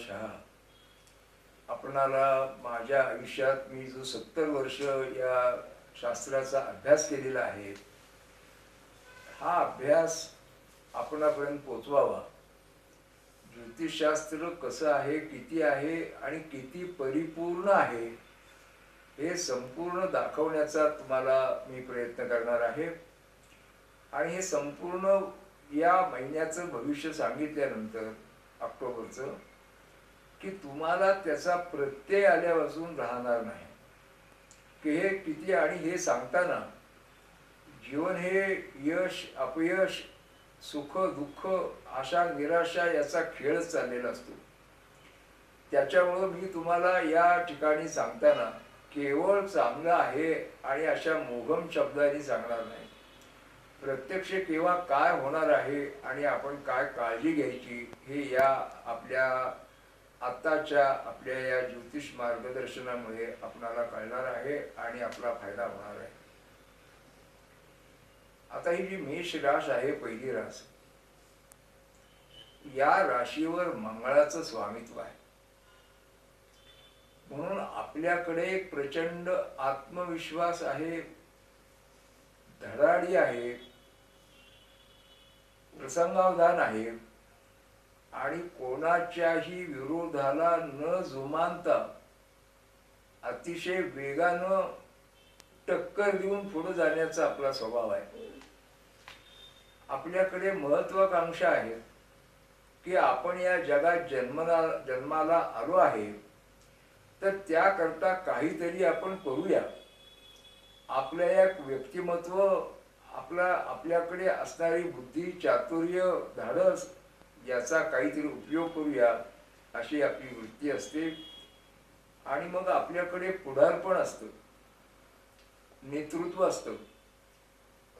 शहा आपणाला माझ्या आयुष्यात मी जो सत्तर वर्ष या शास्त्राचा अभ्यास केलेला आहे हा अभ्यास आपणापर्यंत पोचवावा. ज्योतिषशास्त्र कसं आहे किती आहे आणि किती परिपूर्ण आहे हे संपूर्ण दाखवण्याचा तुम्हाला मी प्रयत्न करणार आहे. आणि हे संपूर्ण या महिन्याचं भविष्य सांगितल्यानंतर ऑक्टोबरचं की तुम्हाला त्याचा प्रत्यय आल्यापासून राहणार नाही. की हे किती आणि हे सांगताना जीवन हे यश अपयश सुख दुःख आशा निराशा याचा खेळच चाललेला असतो. त्याच्यामुळं मी तुम्हाला या ठिकाणी सांगताना केवळ चांगलं आहे आणि अशा मोघम शब्दांनी सांगणार नाही. प्रत्यक्ष केव्हा काय होणार आहे आणि आपण काय काळजी घ्यायची हे या आपल्या आत्ताच्या आपल्या या ज्योतिष मार्गदर्शनामुळे आपणाला कळणार आहे आणि आपला फायदा होणार आहे. आता ही जी मेष राश आहे पहिली रास या राशीवर मंगळाचं स्वामित्व आहे. म्हणून आपल्याकडे एक प्रचंड आत्मविश्वास आहे धडाडी आहे प्रसंगावधान आहे आणि कोणाच्याही विरोधाला न जुमानता अतिशय वेगानं टक्कर देऊन पुढे जाण्याचा आपला स्वभाव आहे. आपल्याकडे महत्वाकांक्षा आहे की आपण या जगात जन्मला जन्माला आलो आहे तर त्याकरता काहीतरी आपण करूया. आपल्या एक व्यक्तिमत्व आपला आपल्याकडे असणारी बुद्धी चातुर्य धाडस याचा काहीतरी उपयोग करूया अशी आपली वृत्ती असते. आणि मग आपल्याकडे पुढारपण असतं. नेतृत्व असतं.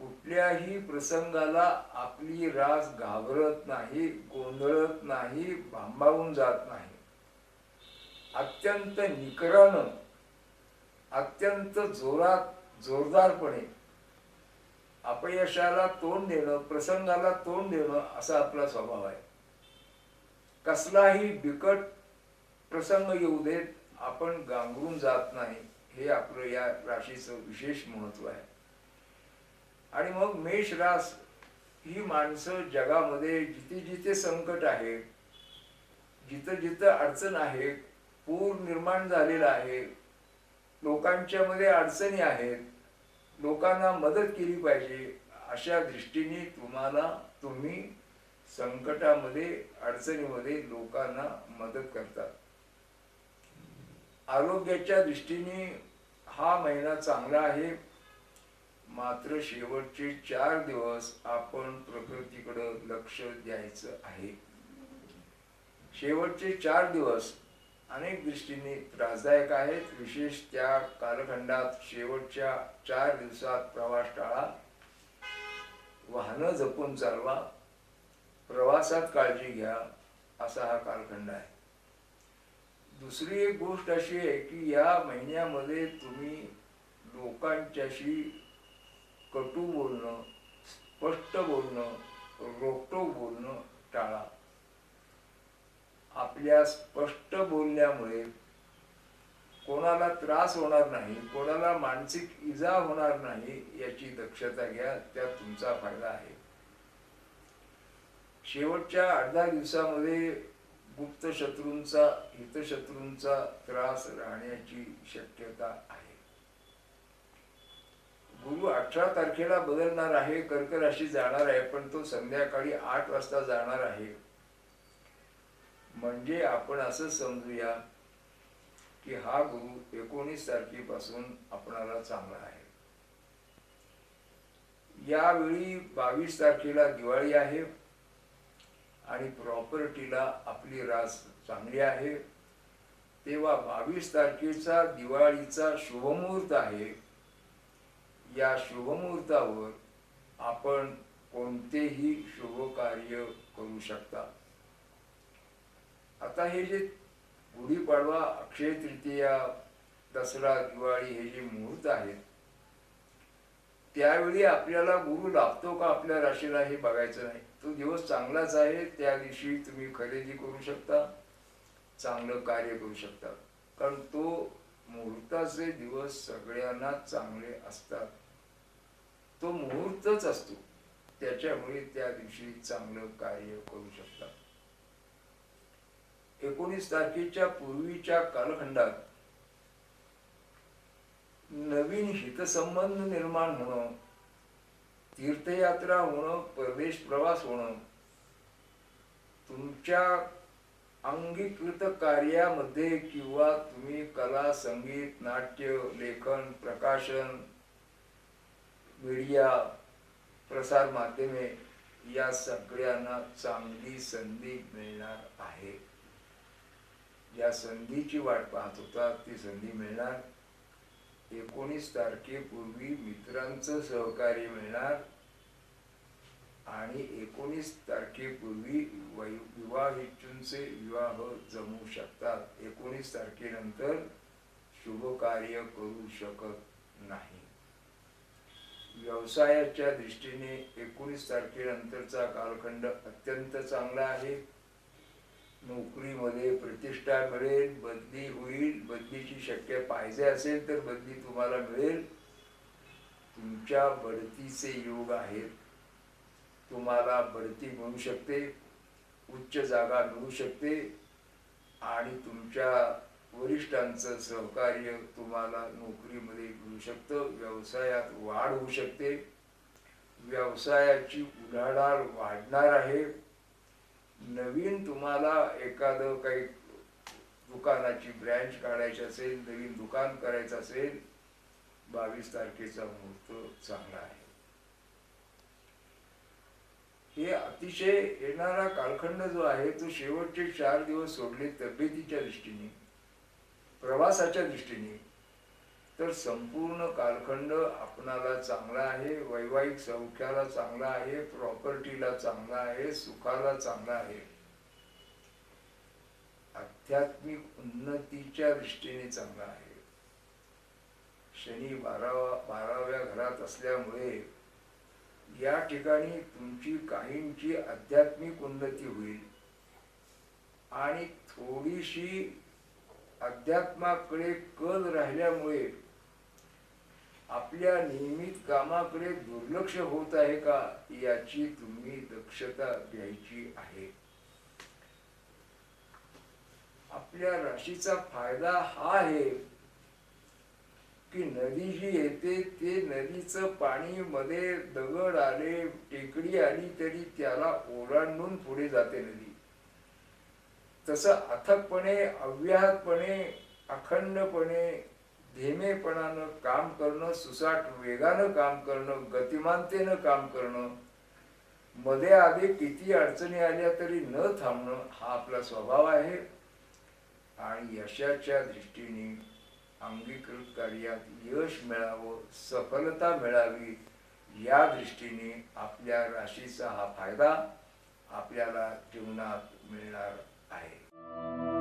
कुठल्याही प्रसंगाला आपली रास घाबरत नाही गोंधळत नाही भांबावून जात नाही. अत्यंत निकरानं अत्यंत जोरात जोरदारपणे अपयशाला तोंड देणं प्रसंगाला तोंड देणं असा आपला स्वभाव आहे. कसलाही बिकट प्रसंग येऊ देत आपण गांगरून जात नाही हे आपलं या राशीचं विशेष महत्त्व आहे. आणि मग मेष रास ही माणसं जगामध्ये जिथे जिथे संकट आहे जिथं जिथं अडचण आहे पूर निर्माण झालेला आहे लोकांच्या मध्ये अडचणी आहेत लोकांना मदत केली पाहिजे अशा दृष्टीने तुम्हाला तुम्ही संकटामध्ये अडचणीमध्ये लोकांना मदत करतात. आरोग्याच्या दृष्टीने हा महिना चांगला आहे. मात्र शेवटचे चार दिवस आपण प्रकृतीकडं लक्ष द्यायचं आहे. शेवटचे चार दिवस अनेक दृष्टीने त्रासदायक आहेत. विशेष त्या कालखंडात शेवटच्या चार दिवसात प्रवास टाळा. वाहनं जपून चालवा. प्रवासात काळजी घ्या असा हा कालखंड आहे. दुसरी एक गोष्ट अशी आहे की या महिन्यामध्ये तुम्ही लोकांच्याशी कटू बोलणं स्पष्ट बोलणं रोखटोक बोलणं टाळा. आपल्या स्पष्ट बोलण्यामुळे कोणाला त्रास होणार नाही कोणाला मानसिक इजा होणार नाही याची दक्षता घ्या त्यात तुमचा फायदा आहे. शेवटच्या आठ दहा दिवसामध्ये गुप्त शत्रूंचा हितशत्रूंचा त्रास राहण्याची शक्यता आहे. गुरु अठरा तारखेला बदलणार आहे कर्क राशी जाणार आहे पण तो संध्याकाळी आठ वाजता जाणार आहे. म्हणजे आपण असं समजूया की हा गुरु एकोणीस तारखेपासून आपणाला चांगला आहे. यावेळी बावीस तारखेला दिवाळी आहे. आणि प्रॉपर्टीला आपली रास चांगली आहे. तेव्हा बावीस तारखेचा दिवाळीचा शुभमुहूर्त आहे. या शुभमुहूर्तावर आपण कोणतेही शुभ कार्य करू शकता. आता हे जे गुढीपाडवा अक्षय तृतीया दसरा दिवाळी हे जे मुहूर्त आहेत त्यावेळी आपल्याला गुरु लाभतो का आपल्या राशीला हे बघायचं नाही? तो दिवस चांगलाच आहे त्या दिवशी तुम्ही खरेदी करू शकता चांगलं कार्य करू शकता. कारण तो मुहूर्ताचे दिवस सगळ्यांना चांगले असतात. तो मुहूर्तच असतो. त्याच्यामुळे त्या दिवशी चांगलं कार्य करू शकतात एकोणीस तारखेच्या पूर्वीच्या कालखंडात नवीन हितसंबंध निर्माण होणं तीर्थयात्रा होणं परदेश प्रवास होणं तुमच्या अंगीकृत कार्यामध्ये किंवा तुम्ही कला संगीत नाट्य लेखन प्रकाशन मीडिया प्रसार माध्यमे या सगळ्यांना चांगली संधी मिळणार आहे. या संधीची वाट पाहत होता ती संधी मिळणार. एकोणीस तारखेपूर्वी मित्रांचं सहकार्य मिळणार आणि एकोणीस तारखेपूर्वी विवाह इच्छूंचे विवाह जमू शकतात. एकोणीस तारखेनंतर शुभ कार्य करू शकत नाही. व्यवसायाच्या दृष्टीने एकोणीस तारखेनंतरचा कालखंड अत्यंत चांगला आहे. नोकरीमध्ये प्रतिष्ठा मिळेल बदली होईल बदलीची शक्य पाहिजे असेल तर बदली तुम्हाला मिळेल. तुमच्या बढतीचे योग आहेत. तुम्हाला बढती मिळू शकते उच्च जागा मिळू शकते आणि तुमच्या वरिष्ठांचं सहकार्य तुम्हाला नोकरीमध्ये मिळू शकतं. व्यवसायात वाढ होऊ शकते. व्यवसायाची उलाढाल वाढणार आहे. नवीन तुम्हाला एखादं काही दुकानाची ब्रँच काढायची असेल नवीन दुकान करायचं असेल बावीस तारखेचा मुहूर्त चांगला आहे. हे अतिशय येणारा कालखंड जो आहे तो शेवटचे चार दिवस सोडले तब्येतीच्या दृष्टीने प्रवासाच्या दृष्टीने. तर संपूर्ण कालखंड आपणाला चांगला आहे वैवाहिक सौख्याला चांगला आहे प्रॉपर्टीला चांगला आहे सुखाला चांगला आहे. आध्यात्मिक उन्नतीच्या दृष्टीने चांगला आहे. शनी बारावा बाराव्या घरात असल्यामुळे या ठिकाणी तुमची काहींची आध्यात्मिक उन्नती होईल. आणि थोडीशी अध्यात्माकडे कल राहिल्यामुळे आपल्या नियमित कामाकडे दुर्लक्ष होत आहे का याची तुम्ही दक्षता घ्यायची आहे. आपल्या राशीचा फायदा हा आहे की नदी जी येते ते नदीचं पाणी मध्ये दगड आले टेकडी आली तरी त्याला ओलांडून पुढे जाते नदी. तसं अथकपणे अव्याहतपणे अखंडपणे धीमेपणानं काम करणं सुसाट वेगानं काम करणं गतिमानतेनं काम करणं मध्ये आधी किती अडचणी आल्या तरी न थांबणं हा आपला स्वभाव आहे. आणि यशाच्या दृष्टीने अंगीकृत कार्यात यश मिळावं सफलता मिळावी या दृष्टीने आपल्या राशीचा हा फायदा आपल्याला जीवनात मिळणार आहे.